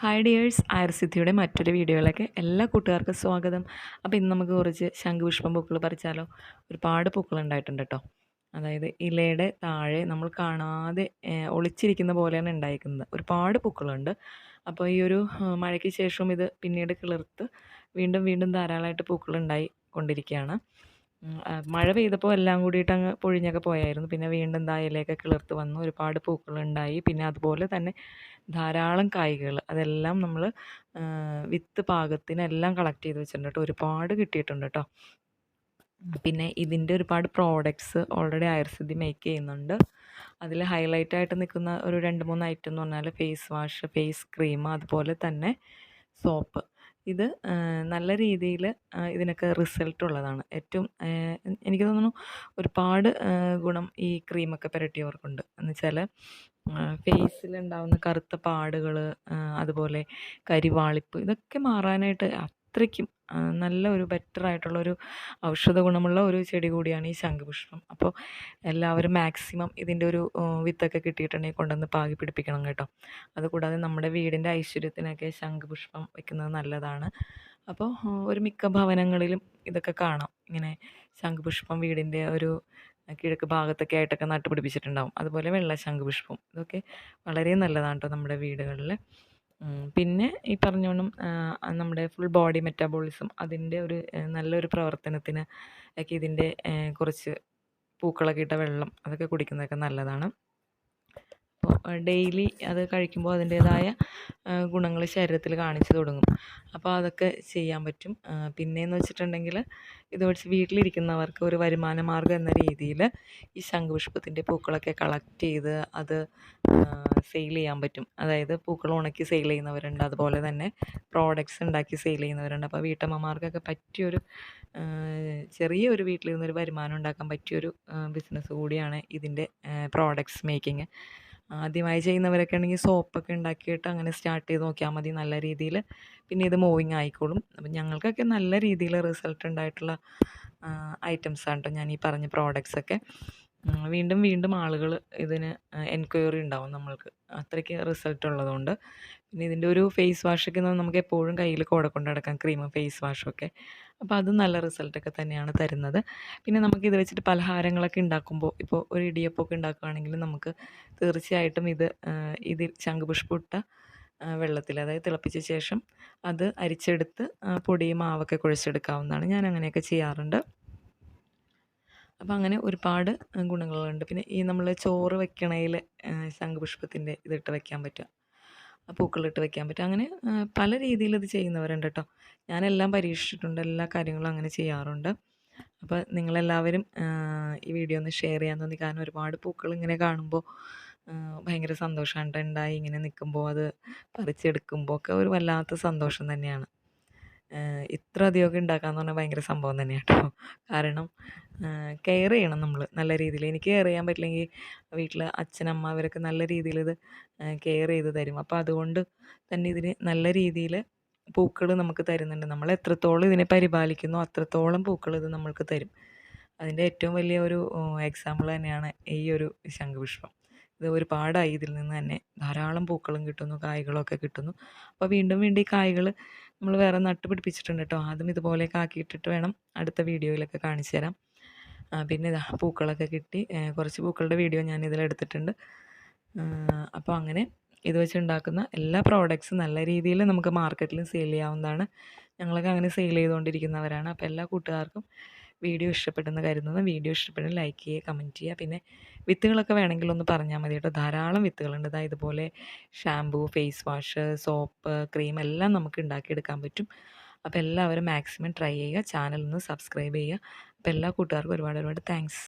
Hi dears ആയർസിദ്ധിയുടെ മറ്റൊരു വീഡിയോയിലേക്ക് എല്ലാ കൂട്ടുകാർക്കും സ്വാഗതം. അപ്പോൾ ഇന്ന് നമുക്ക് കുറച്ച് ശംഖുപുഷ്പം പൂക്കൾ പറിച്ചാലോ? ഒരുപാട് പൂക്കൾ ഉണ്ടായിട്ടുണ്ട് കേട്ടോ അതായത് ഇലയുടെ താഴെ നമ്മൾ കാണാതെ ഒളിച്ചിരിക്കുന്ന പോലെയാണ് ഉണ്ടായിരിക്കുന്നത് ഒരുപാട് പൂക്കളുണ്ട്. അപ്പോൾ ഈ ഒരു മഴയ്ക്ക് ശേഷവും ഇത് പിന്നീട് കിളിർത്ത് വീണ്ടും വീണ്ടും ധാരാളമായിട്ട് പൂക്കളുണ്ടായി കൊണ്ടിരിക്കുകയാണ്. മഴ പെയ്തപ്പോൾ എല്ലാം കൂടിയിട്ട് അങ്ങ് പൊഴിഞ്ഞൊക്കെ പോയായിരുന്നു. പിന്നെ വീണ്ടും ദാ ഇലയൊക്കെ കിളിർത്ത് വന്നു. ഒരുപാട് പൂക്കളുണ്ടായി. പിന്നെ അതുപോലെ തന്നെ ധാരാളം കായ്കൾ. അതെല്ലാം നമ്മൾ വിത്ത് പാകത്തിനെല്ലാം കളക്ട് ചെയ്ത് വെച്ചിട്ടുണ്ട് കേട്ടോ. ഒരുപാട് കിട്ടിയിട്ടുണ്ട് കേട്ടോ. പിന്നെ ഇതിന്റെ ഒരുപാട് പ്രോഡക്ട്സ് ഓൾറെഡി ആയുർസിദ്ധി മേക്ക് ചെയ്യുന്നുണ്ട്. അതിൽ ഹൈലൈറ്റ് ആയിട്ട് നിൽക്കുന്ന ഒരു രണ്ട് മൂന്ന് ഐറ്റം എന്ന് പറഞ്ഞാൽ ഫേസ് വാഷ് ഫേസ് ക്രീം അതുപോലെ തന്നെ സോപ്പ് ഇത് നല്ല രീതിയിൽ ഇതിനൊക്കെ റിസൾട്ട് ഉള്ളതാണ്. ഏറ്റവും എനിക്ക് തോന്നുന്നു ഒരുപാട് ഗുണം ഈ ക്രീമൊക്കെ പുരട്ടിയവർക്കുണ്ട്. എന്ന് വെച്ചാൽ ഫേസിൽ ഉണ്ടാകുന്ന കറുത്ത പാടുകൾ അതുപോലെ കരിവാളിപ്പ് ഇതൊക്കെ മാറാനായിട്ട് അത്രയ്ക്കും നല്ല ഒരു ബെറ്റർ ആയിട്ടുള്ളൊരു ഔഷധ ഗുണമുള്ള ഒരു ചെടി കൂടിയാണ് ഈ ശംഖുപുഷ്പം. അപ്പോൾ എല്ലാവരും മാക്സിമം ഇതിന്റെ ഒരു വിത്തൊക്കെ കിട്ടിയിട്ടുണ്ടെങ്കിൽ കൊണ്ടുവന്ന് പാകി പിടിപ്പിക്കണം കേട്ടോ. അതുകൂടാതെ നമ്മുടെ വീടിന്റെ ഐശ്വര്യത്തിനൊക്കെ ശംഖുപുഷ്പം വെക്കുന്നത് നല്ലതാണ്. അപ്പോൾ ഒരു മിക്ക ഭവനങ്ങളിലും ഇതൊക്കെ കാണാം. ഇങ്ങനെ ശംഖുപുഷ്പം വീടിന്റെ ഒരു കിഴക്ക് ഭാഗത്തൊക്കെ ആയിട്ടൊക്കെ നട്ടുപിടിപ്പിച്ചിട്ടുണ്ടാവും. അതുപോലെ വെള്ള ശംഖുപുഷ്പം. ഇതൊക്കെ വളരെ നല്ലതാണ് കേട്ടോ നമ്മുടെ വീടുകളിൽ പിന്നെ ഈ പറഞ്ഞോണം നമ്മുടെ ഫുൾ ബോഡി മെറ്റാബോളിസം അതിന്റെ ഒരു നല്ലൊരു പ്രവർത്തനത്തിന് ഒക്കെ ഇതിന്റെ കുറച്ച് പൂക്കളൊക്കെ ഇട്ട വെള്ളം അതൊക്കെ കുടിക്കുന്നതൊക്കെ നല്ലതാണ്. ഡെയിലി അത് കഴിക്കുമ്പോൾ അതിന്റേതായ ഗുണങ്ങൾ ശരീരത്തിൽ കാണിച്ചു തുടങ്ങും. അപ്പോൾ അതൊക്കെ ചെയ്യാൻ പറ്റും. പിന്നെയെന്ന് വെച്ചിട്ടുണ്ടെങ്കിൽ ഇത് വെച്ച് വീട്ടിലിരിക്കുന്നവർക്ക് ഒരു വരുമാന മാർഗം എന്ന രീതിയിൽ ഈ ശംഖുപുഷ്പത്തിന്റെ പൂക്കളൊക്കെ കളക്ട് ചെയ്ത് അത് സെയിൽ ചെയ്യാൻ പറ്റും. അതായത് പൂക്കൾ ഉണക്കി സെയിൽ ചെയ്യുന്നവരുണ്ട്. അതുപോലെ തന്നെ പ്രോഡക്ട്സ് ഉണ്ടാക്കി സെയിൽ ചെയ്യുന്നവരുണ്ട്. അപ്പോൾ വീട്ടമ്മമാർക്കൊക്കെ പറ്റിയൊരു ചെറിയൊരു വീട്ടിലിരുന്നൊരു വരുമാനം ഉണ്ടാക്കാൻ പറ്റിയൊരു ബിസിനസ് കൂടിയാണ് ഇതിന്റെ പ്രോഡക്ട്സ് മേക്കിങ് ആദ്യമായി ചെയ്യുന്നവരൊക്കെ ആണെങ്കിൽ സോപ്പൊക്കെ ഉണ്ടാക്കിയിട്ട് അങ്ങനെ സ്റ്റാർട്ട് ചെയ്ത് നോക്കിയാൽ മതി നല്ല രീതിയിൽ. പിന്നെ ഇത് മൂവിങ് ആയിക്കോളും. അപ്പം ഞങ്ങൾക്കൊക്കെ നല്ല രീതിയിൽ റിസൾട്ട് ഉണ്ടായിട്ടുള്ള ഐറ്റംസാണ് കേട്ടോ ഞാൻ ഈ പറഞ്ഞ പ്രോഡക്റ്റ്സ് ഒക്കെ. വീണ്ടും വീണ്ടും ആളുകൾ ഇതിന് എൻക്വയറി ഉണ്ടാവും നമ്മൾക്ക്. അത്രയ്ക്ക് റിസൾട്ട് ഉള്ളതുകൊണ്ട്. പിന്നെ ഇതിന്റെ ഒരു ഫേസ് വാഷൊക്കെ നമുക്ക് എപ്പോഴും കയ്യിൽ കൂടെ കൊണ്ട് നടക്കാം. ക്രീമും ഫേസ് വാഷൊക്കെ അപ്പോൾ അത് നല്ല റിസൾട്ടൊക്കെ തന്നെയാണ് തരുന്നത്. പിന്നെ നമുക്ക് ഇത് വെച്ചിട്ട് പലഹാരങ്ങളൊക്കെ ഉണ്ടാക്കുമ്പോൾ ഇപ്പോൾ ഒരു ഇടിയപ്പമൊക്കെ ഉണ്ടാക്കുകയാണെങ്കിൽ നമുക്ക് തീർച്ചയായിട്ടും ഇത് ആ, ഇതിൽ ശംഖുപുഷ്പം ഇട്ട വെള്ളത്തിൽ അതായത് തിളപ്പിച്ച ശേഷം അത് അരിച്ചെടുത്ത് പൊടി മാവൊക്കെ കുഴച്ചെടുക്കാവുന്നതാണ്. ഞാൻ അങ്ങനെയൊക്കെ ചെയ്യാറുണ്ട്. അപ്പോൾ അങ്ങനെ ഒരുപാട് ഗുണങ്ങളുണ്ട്. പിന്നെ ഈ നമ്മൾ ചോറ് വെക്കണയിൽ ശംഖുപുഷ്പത്തിന്റെ ഇതിട്ട് വെക്കാൻ പറ്റുക. പൂക്കളിട്ട് വെക്കാൻ പറ്റും. അങ്ങനെ പല രീതിയിൽ ഇത് ചെയ്യുന്നവരുണ്ട് കേട്ടോ ഞാനെല്ലാം പരീക്ഷിച്ചിട്ടുണ്ട്. എല്ലാ കാര്യങ്ങളും അങ്ങനെ ചെയ്യാറുണ്ട്. അപ്പോൾ നിങ്ങളെല്ലാവരും ഈ വീഡിയോ ഒന്ന് ഷെയർ ചെയ്യാൻ തോന്നി. കാരണം ഒരുപാട് പൂക്കൾ ഇങ്ങനെ കാണുമ്പോൾ ഭയങ്കര സന്തോഷമാണ് ഉണ്ടായി ഇങ്ങനെ നിൽക്കുമ്പോൾ അത് പറിച്ചെടുക്കുമ്പോൾ ഒക്കെ ഒരു വല്ലാത്ത സന്തോഷം തന്നെയാണ്. ഇത്ര അധികമൊക്കെ ഉണ്ടാക്കാന്ന് പറഞ്ഞാൽ ഭയങ്കര സംഭവം തന്നെയാണ് കേട്ടോ കാരണം കെയർ ചെയ്യണം നമ്മൾ നല്ല രീതിയിൽ. എനിക്ക് കെയർ ചെയ്യാൻ പറ്റില്ലെങ്കിൽ വീട്ടിൽ അച്ഛനമ്മ അവരൊക്കെ നല്ല രീതിയിൽ ഇത് കെയർ ചെയ്ത് തരും. അപ്പോൾ അതുകൊണ്ട് തന്നെ ഇതിന് നല്ല രീതിയിൽ പൂക്കൾ നമുക്ക് തരുന്നുണ്ട്. നമ്മൾ എത്രത്തോളം ഇതിനെ പരിപാലിക്കുന്നു അത്രത്തോളം പൂക്കൾ ഇത് നമ്മൾക്ക് തരും. അതിന്റെ ഏറ്റവും വലിയ ഒരു എക്സാമ്പിൾ തന്നെയാണ് ഈ ഒരു ശംഖുപുഷ്പം. ഇത് ഒരുപാടായി ഇതിൽ നിന്ന് തന്നെ ധാരാളം പൂക്കളും കിട്ടുന്നു കായ്കളൊക്കെ കിട്ടുന്നു. അപ്പോൾ വീണ്ടും വീണ്ടും ഈ കായ്കൾ നമ്മൾ വേറെ നട്ട് പിടിപ്പിച്ചിട്ടുണ്ട് കേട്ടോ. ആദ്യം ഇതുപോലെയൊക്കെ ആക്കിയിട്ടിട്ട് വേണം അടുത്ത വീഡിയോയിലൊക്കെ കാണിച്ചു തരാം. പിന്നെ ഇതാ പൂക്കളൊക്കെ കിട്ടി. കുറച്ച് പൂക്കളുടെ വീഡിയോ ഞാൻ ഇതിലെടുത്തിട്ടുണ്ട് അപ്പോൾ അങ്ങനെ ഇത് വെച്ച് ഉണ്ടാക്കുന്ന എല്ലാ പ്രോഡക്ട്സും നല്ല രീതിയിൽ നമുക്ക് മാർക്കറ്റിൽ സെയിൽ ചെയ്യാവുന്നതാണ്. ഞങ്ങളൊക്കെ അങ്ങനെ സെയിൽ ചെയ്തുകൊണ്ടിരിക്കുന്നവരാണ്. അപ്പോൾ എല്ലാ കൂട്ടുകാർക്കും വീഡിയോ ഇഷ്ടപ്പെട്ടെന്ന് കരുതുന്നു. വീഡിയോ ഇഷ്ടപ്പെടുന്ന ലൈക്ക് ചെയ്യുക കമന്റ് ചെയ്യുക. പിന്നെ വിത്തുകളൊക്കെ വേണമെങ്കിൽ ഒന്ന് പറഞ്ഞാൽ മതി കേട്ടോ. ധാരാളം വിത്തുകളുണ്ട്. ഇതാ ഇതുപോലെ shampoo face wash soap cream എല്ലാം നമുക്ക് ഉണ്ടാക്കിയെടുക്കാൻ പറ്റും. അപ്പോൾ എല്ലാവരും മാക്സിമം ട്രൈ ചെയ്യുക. ചാനൽ ഒന്ന് സബ്സ്ക്രൈബ് ചെയ്യുക. അപ്പോൾ എല്ലാ കൂട്ടുകാർക്കും ഒരുപാട് ഒരുപാട് താങ്ക്സ്